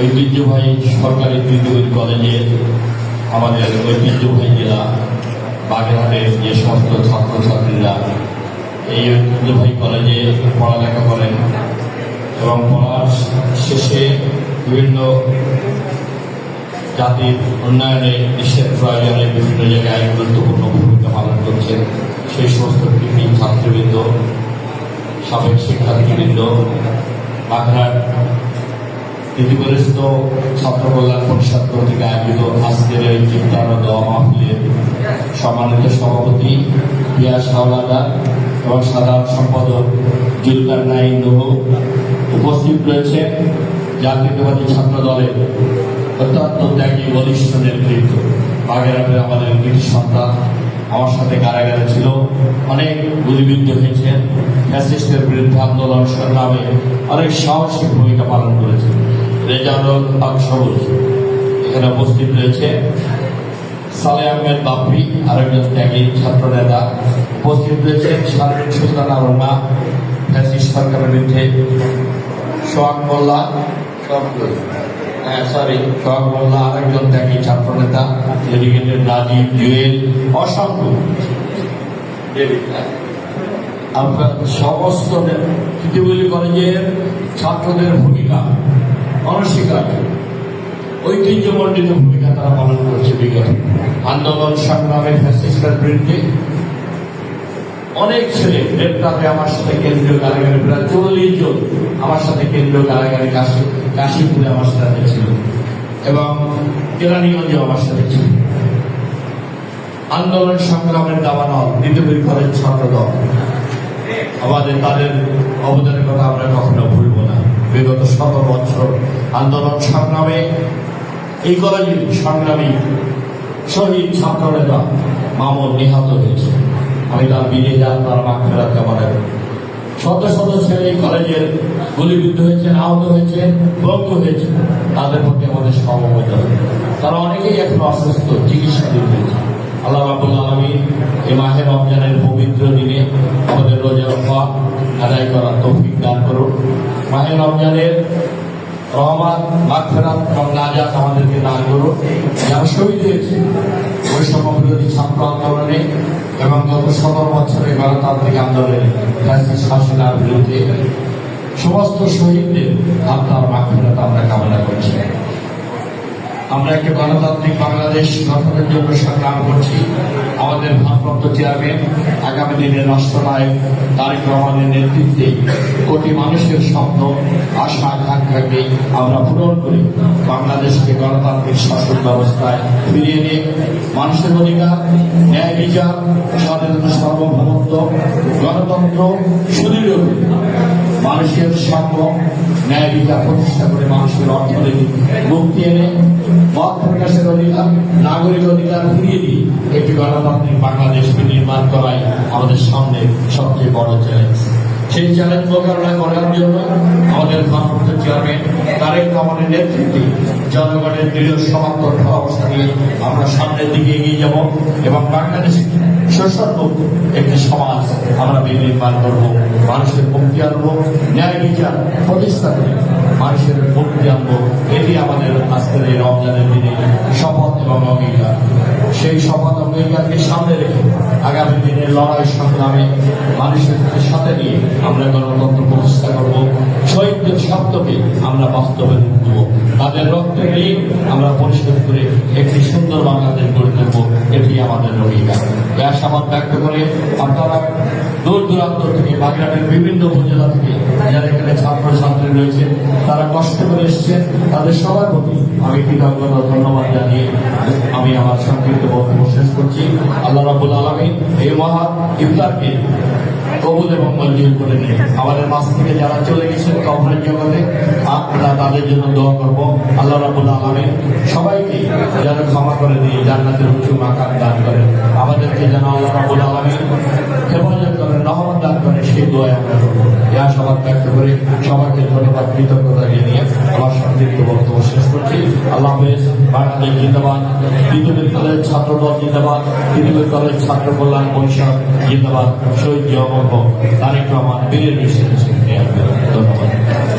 ঐতিহ্যবাহী সরকারি তৃতীয় কলেজে আমাদের ঐতিহ্যবাহী জেলা বাগেরহাটের যে সমস্ত ছাত্রছাত্রীরা এই ঐতিহ্যবাহী কলেজে পড়ালেখা করেন এবং পড়ার শেষে বিভিন্ন জাতির উন্নয়নে দেশের প্রয়োজনে বিভিন্ন জায়গায় গুরুত্বপূর্ণ ভূমিকা পালন করছেন। সেই সমস্ত কৃতি ছাত্রবৃন্দ, সাবেক শিক্ষার্থীবৃন্দ বাগড়ার তিতিগ্রস্ত ছাত্র কল্যাণ পরিষদ কর্তৃক আয়োজিত আজকের এই চিন্তার দোয়া মাহফিলের সম্মানিত সভাপতি পিয়াস হাওলাদার এবং সাধারণ সম্পাদক জুলকার নাইন নুহ উপস্থিত রয়েছে জাতীয়তাবাদী ছাত্র দলের অত্যন্ত ত্যাগী বলিষ্ঠ নেতৃত্ব। বাগেরহাটের আমাদের কৃতি সন্তান আমার সাথে কারাগারে ছিল। অনেক গুলিবিদ্ধ হয়েছেন। ফ্যাসিস্টের বিরুদ্ধে আন্দোলন সংগ্রামে অনেক সাহসী ভূমিকা পালন করেছেন। রেজাউল হক সবুজ। এখানে উপস্থিত রয়েছে সালে আহমেদ বাপ্পি, আরেকজন ত্যাগী ছাত্র নেতা। উপস্থিত রয়েছে শারমিন সুলতানা রোনা ফ্যাসিস্ট সরকারের বিরুদ্ধে। সোহাগ মোল্লা হ্যাঁ সরি সোহাগ মোল্লা, আরেকজন ত্যাগী ছাত্র নেতা ডেডিকেটেড রাজীব জুয়েল, অসংখ্য। আমরা সমস্ত পৃথিবী কলেজের ছাত্রদের ভূমিকা। অনস্বীকার্য ঐতিহ্যমণ্ডিত ভূমিকা তারা পালন করছে বিগত। আন্দোলন সংগ্রামে ফ্যাসিস্টের বিরুদ্ধে অনেক ছেলে গ্রেপ্তার আমার সাথে কেন্দ্রীয় কারাগারে প্রায় চল্লিশ জন আমার সাথে কেন্দ্রীয় কারাগারে কাশি, কাশীপুরে আমার সাথে ছিল এবং কেরানীগঞ্জে আমার সাথে ছিল। আন্দোলন সংগ্রামের দাবানল দ্বিতীয় কলেজ ছাত্র আমাদের তাদের অবদানের কথা আমরা কখনো ভুলব না। বিগত শত বছর আন্দোলন সংগ্রামে, এই কলেজের সংগ্রামী শহীদ ছাত্র নেতা মামুন নিহত হয়েছে। আমি তার বিজে যান তার মাঠ ফেরাত কামনা করি শত শত ছেলে কলেজের গুলিবিদ্ধ হয়েছে আহত হয়েছে ভঙ্গ হয়েছে তাদের প্রতি আমাদের সমবেত তারা অনেকেই এখন অসুস্থ চিকিৎসাধীন হয়েছে। আল্লাহ রাবুল আলমী এই মাহে রমজানের পবিত্র দিনে আমাদের রোজা আদায় করার মাহে রমজানের রহমান মাগফেরাত, এবং নাজাত আমাদেরকে দান করুন। যারা শহীদ হয়েছে বৈষম্য বিরোধী ছাত্র আন্দোলনে এবং গত সতেরো বছরের গণতান্ত্রিক আন্দোলনে ফ্যাসিস্ট শাসনার বিরুদ্ধে সমস্ত শহীদদের আপনার মাগফেরাত আমরা কামনা করছি। আমরা একটি গণতান্ত্রিক বাংলাদেশ গঠনের জন্য সংগ্রাম করছি। আমাদের ভারপ্রাপ্ত চেয়ারম্যান আগামী দিনে রাষ্ট্রনায়ক তারেক রহমানের নেতৃত্বে কোটি মানুষের স্বপ্ন, আশা, আকাঙ্ক্ষাকে আমরা পূরণ করি। বাংলাদেশকে গণতান্ত্রিক শাসন ব্যবস্থায় ফিরিয়ে নিয়ে মানুষের অধিকার, ন্যায়, বিচার, স্বাধীনতা, সার্বভৌমত্ব, গণতন্ত্র, সুদৃঢ় মানুষের সাম্য ন্যায় বিচার প্রতিষ্ঠা করে মানুষের অর্থনৈতিক মুক্তি এনে মত প্রকাশের অধিকার, নাগরিক অধিকার ফিরিয়ে দিয়ে একটি গণতান্ত্রিক বাংলাদেশকে নির্মাণ করাই আমাদের সামনে সবচেয়ে বড় চ্যালেঞ্জ সেই চ্যালেঞ্জ মোকাবিলা করার জন্য আমাদের ভারপ্রাপ্ত চেয়ারম্যান তারেক রহমানের নেতৃত্বে জনগণের দৃঢ় অবস্থা নিয়ে আমরা সামনের দিকে এগিয়ে যাব এবং বাংলাদেশে শোষণ একটি সমাজ আমরা বিনির্মাণ করব, মানুষের মুক্তি আনব, ন্যায় বিচার প্রতিষ্ঠা মানুষের মুক্তি আনব। এটি আমাদের আজকের এই রমজানের দিনে শপথ এবং অঙ্গীকার। সেই শপথ অঙ্গীকারকে সামনে রেখে আগামী দিনের লড়াই সংগ্রামে মানুষের সাথে নিয়ে আমরা গণতন্ত্র প্রতিষ্ঠা করব। শহীদদের শব্দকে আমরা বাস্তবে দেবো তাদের রক্তে নিয়ে আমরা পরিষ্কার করে একটি সুন্দর বাংলাদেশ গড়ে তুলবো, এটি আমাদের অঙ্গীকার। এই আশাবাদ ব্যক্ত করে আপনারা দূর দূরান্ত থেকে, বাগেরহাটের বিভিন্ন উপজেলা থেকে, যারা এখানে ছাত্র ছাত্রী রয়েছে, তারা কষ্ট করে এসছেন, তাদের সবার প্রতি আমি কৃতজ্ঞতা, ধন্যবাদ জানিয়ে আমি আমার সংক্ষিপ্ত বক্তব্য শেষ করছি। আল্লাহ রাবুল আলমী এই মহা ইফতারকে কবুল এবং মঞ্জুর করে নিন। আমাদের মাছ থেকে যারা চলে গেছেন কবরের জগতে, আমরা তাদের জন্য দোয়া করব। আল্লাহ রাবুল আলমী সবাইকে যেন ক্ষমা করে দিয়ে জান্নাতের উঁচু মাকাম দান করে আমাদেরকে যেন আল্লাহ রাবুল আলমী হেফাজত করেন, রহমত দান করে সেই দোয়া আমরা করব। ইয়া সবার ব্যক্ত করে সবাইকে ধন্যবাদ, কৃতজ্ঞতা জানিয়ে আমার সংক্ষিপ্ত বক্তব্য শেষ করছি। আল্লাহ হাফেজ, বাংলাদেশ জিন্দাবাদ পৃথিবীর কলেজ ছাত্র দল জিন্দাবাদ পৃথিবীর কলেজ ছাত্র কল্যাণ পরিষদ জিন্দাবাদ, শহীদ জিয়া তারেক রহমান বীরের বিশ্বের ধন্যবাদ।